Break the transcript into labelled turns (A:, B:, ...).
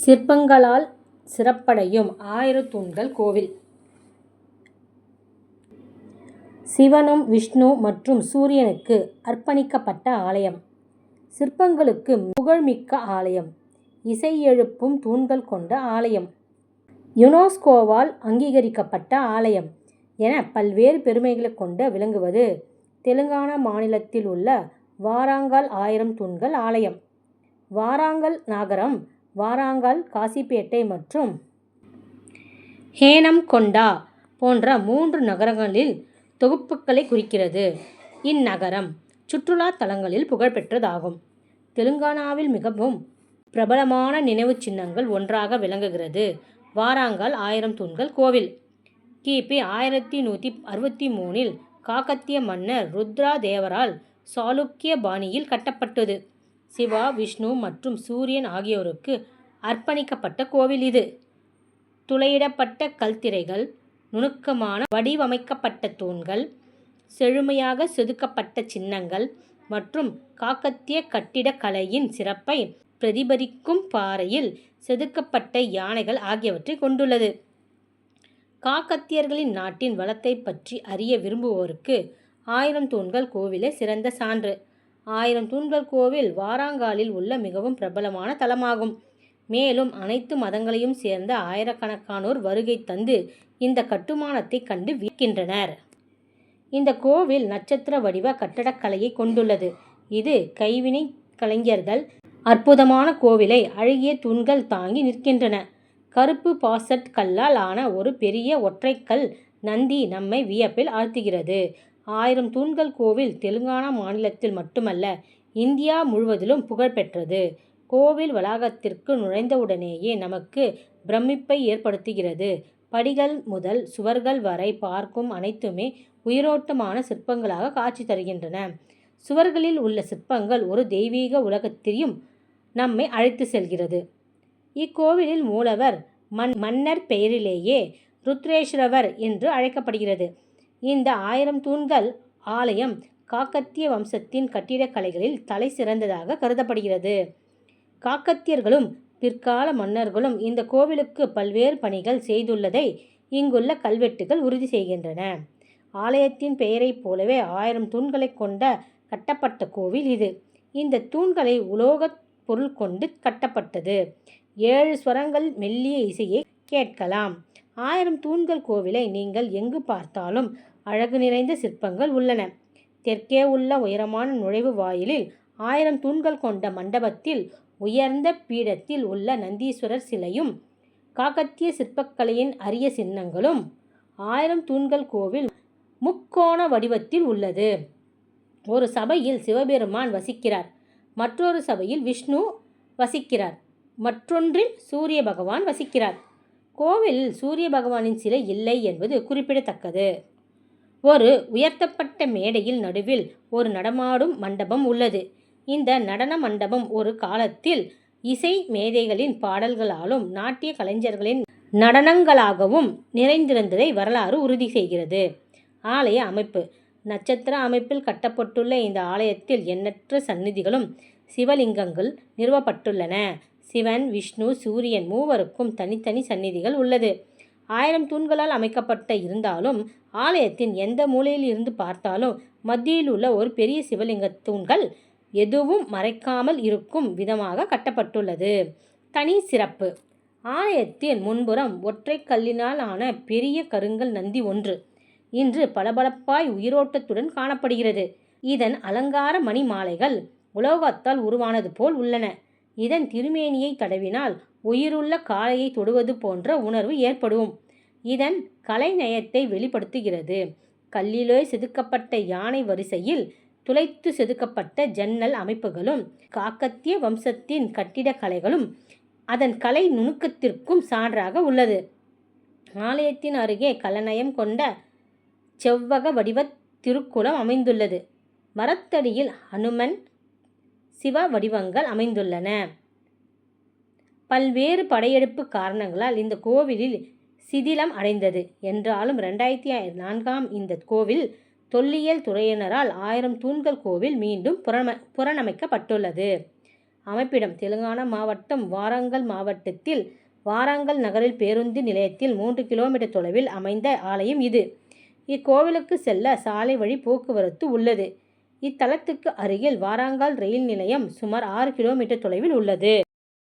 A: சிற்பங்களால் சிறப்படையும் ஆயிரத்தூண்கள் கோவில் சிவனும் விஷ்ணு மற்றும் சூரியனுக்கு அர்ப்பணிக்கப்பட்ட ஆலயம். சிற்பங்களுக்கு புகழ்மிக்க ஆலயம். இசை எழுப்பும் தூண்கள் கொண்ட ஆலயம். யுனெஸ்கோவால் அங்கீகரிக்கப்பட்ட ஆலயம் என பல்வேறு பெருமைகளை கொண்டு விளங்குவது தெலுங்கானா மாநிலத்தில் உள்ள வாராங்கால் ஆயிரம் தூண்கள் ஆலயம். வாராங்கல் நகரம் வாராங்கால் காசிப்பேட்டை மற்றும் ஹேனம்கொண்டா போன்ற மூன்று நகரங்களில் தொகுப்புகளை குறிக்கிறது. இந்நகரம் சுற்றுலா தலங்களில் புகழ்பெற்றதாகும். தெலுங்கானாவில் மிகவும் பிரபலமான நினைவுச் சின்னங்கள் ஒன்றாக விளங்குகிறது வாராங்கால் ஆயிரம் தூண்கள் கோவில். கிபி ஆயிரத்தி நூற்றி அறுபத்தி மூணில் காக்கத்திய மன்னர் ருத்ரா தேவரால் சாளுக்கிய பாணியில் கட்டப்பட்டது. சிவா விஷ்ணு மற்றும் சூரியன் ஆகியோருக்கு அர்ப்பணிக்கப்பட்ட கோவில் இது. துளையிடப்பட்ட கல்திரைகள் நுணுக்கமான வடிவமைக்கப்பட்ட தூண்கள் செழுமையாக செதுக்கப்பட்ட சின்னங்கள் மற்றும் காக்கத்திய கட்டிடக்கலையின் சிறப்பை பிரதிபலிக்கும் பாறையில் செதுக்கப்பட்ட யானைகள் ஆகியவற்றை கொண்டுள்ளது. காக்கத்தியர்களின் நாட்டின் வளத்தைப் பற்றி அறிய விரும்புவோருக்கு ஆயிரம் தூண்கள் கோவிலே சிறந்த சான்று. ஆயிரம் தூண்கள் கோவில் வாராங்காலில் உள்ள மிகவும் பிரபலமான தலமாகும். மேலும் அனைத்து மதங்களையும் சேர்ந்த ஆயிரக்கணக்கானோர் வருகை தந்து இந்த கட்டுமானத்தை கண்டு வியக்கின்றனர். இந்த கோவில் நட்சத்திர வடிவ கட்டடக்கலையை கொண்டுள்ளது. இது கைவினை கலைஞர்கள் அற்புதமான கோவிலை அழகிய தூண்கள் தாங்கி நிற்கின்றன. கருப்பு பாசட் கல்லால் ஆன ஒரு பெரிய ஒற்றைக்கல் நந்தி நம்மை வியப்பில் ஆழ்த்துகிறது. ஆயிரம் தூண்கள் கோவில் தெலுங்கானா மாநிலத்தில் மட்டுமல்ல இந்தியா முழுவதிலும் புகழ் பெற்றது. கோவில் வளாகத்திற்கு நுழைந்தவுடனேயே நமக்கு பிரமிப்பை ஏற்படுத்துகிறது. படிகள் முதல் சுவர்கள் வரை பார்க்கும் அனைத்துமே உயிரோட்டமான சிற்பங்களாக காட்சி தருகின்றன. சுவர்களில் உள்ள சிற்பங்கள் ஒரு தெய்வீக உலகத்திற்கு நம்மை அழைத்துச் செல்கிறது. இக்கோவிலில் மூலவர் மன்னர் பெயரிலேயே ருத்ரேஸ்வரர் என்று அழைக்கப்படுகிறது. இந்த ஆயிரம் தூண்கள் ஆலயம் காக்கத்திய வம்சத்தின் கட்டிடக்கலைகளில் தலை சிறந்ததாக கருதப்படுகிறது. காக்கத்தியர்களும் பிற்கால மன்னர்களும் இந்த கோவிலுக்கு பல்வேறு பணிகள் செய்துள்ளதை இங்குள்ள கல்வெட்டுகள் உறுதி செய்கின்றன. ஆலயத்தின் பெயரைப் போலவே ஆயிரம் தூண்களைக் கொண்ட கட்டப்பட்ட கோவில் இது. இந்த தூண்களை உலோகப் பொருள் கொண்டு கட்டப்பட்டது. ஏழு ஸ்வரங்கள் மெல்லிய இசையை கேட்கலாம். ஆயிரம் தூண்கள் கோவிலை நீங்கள் எங்கு பார்த்தாலும் அழகு நிறைந்த சிற்பங்கள் உள்ளன. தெற்கே உள்ள உயரமான நுழைவு வாயிலில் ஆயிரம் தூண்கள் கொண்ட மண்டபத்தில் உயர்ந்த பீடத்தில் உள்ள நந்தீஸ்வரர் சிலையும் காக்கத்திய சிற்பக்கலையின் அரிய சின்னங்களும் ஆயிரம் தூண்கள் கோவில் முக்கோண வடிவத்தில் உள்ளது. ஒரு சபையில் சிவபெருமான் வசிக்கிறார். மற்றொரு சபையில் விஷ்ணு வசிக்கிறார். மற்றொன்றில் சூரிய பகவான் வசிக்கிறார். கோவிலில் சூரிய பகவானின் சிலை இல்லை என்பது குறிப்பிடத்தக்கது. ஒரு உயர்த்தப்பட்ட மேடையில் நடுவில் ஒரு நடமாடும் மண்டபம் உள்ளது. இந்த நடன மண்டபம் ஒரு காலத்தில் இசை மேதைகளின் பாடல்களாலும் நாட்டிய கலைஞர்களின் நடனங்களாகவும் நிறைந்திருந்ததை வரலாறு உறுதி செய்கிறது. ஆலய அமைப்பு நட்சத்திர அமைப்பில் கட்டப்பட்டுள்ள இந்த ஆலயத்தில் எண்ணற்ற சந்நிதிகளும் சிவலிங்கங்கள் நிறுவப்பட்டுள்ளன. சிவன் விஷ்ணு சூரியன் மூவருக்கும் தனித்தனி சந்நிதிகள் உள்ளது. ஆயிரம் தூண்களால் அமைக்கப்பட்ட இருந்தாலும் ஆலயத்தின் எந்த மூலையில் இருந்து பார்த்தாலும் மத்தியில் உள்ள ஒரு பெரிய சிவலிங்க தூண்கள் எதுவும் மறைக்காமல் இருக்கும் விதமாக கட்டப்பட்டுள்ளது. தனி சிறப்பு ஆலயத்தின் முன்புறம் ஒற்றைக் கல்லினால் ஆன பெரிய கருங்கல் நந்தி ஒன்று இன்று பளபளப்பாய் உயிரோட்டத்துடன் காணப்படுகிறது. இதன் அலங்கார மணி மாலைகள் உலோகத்தால் உருவானது போல் உள்ளன. இதன் திருமேனியை தடவினால் உயிருள்ள காளையை தொடுவது போன்ற உணர்வு ஏற்படும். இதன் கலைநயத்தை வெளிப்படுத்துகிறது. கல்லிலே செதுக்கப்பட்ட யானை வரிசையில் துளைத்து செதுக்கப்பட்ட ஜன்னல் அமைப்புகளும் காக்கத்திய வம்சத்தின் கட்டிடக்கலைகளும் அதன் கலை நுணுக்கத்திற்கும் சான்றாக உள்ளது. ஆலயத்தின் அருகே கலநயம் கொண்ட செவ்வக வடிவ திருக்குளம் அமைந்துள்ளது. மரத்தடியில் ஹனுமன் சிவ வடிவங்கள் அமைந்துள்ளன. பல்வேறு படையெடுப்பு காரணங்களால் இந்த கோவிலில் சிதிலம் அடைந்தது என்றாலும் ரெண்டாயிரத்தி நான்காம் இந்த கோவில் தொல்லியல் துறையினரால் ஆயிரம் தூண்கள் கோவில் மீண்டும் புனரமைக்கப்பட்டுள்ளது. அமைப்பிடம் தெலுங்கானா மாவட்டம் வாரங்கல் மாவட்டத்தில் வாரங்கல் நகரில் பேருந்து நிலையத்தில் மூன்று கிலோமீட்டர் தொலைவில் அமைந்த ஆலயம் இது. இக்கோவிலுக்கு செல்ல சாலை வழி போக்குவரத்து உள்ளது. இத்தலத்துக்கு அருகில் வாராங்கால் ரயில் நிலையம் சுமார் ஆறு கிலோமீட்டர் தொலைவில் உள்ளது.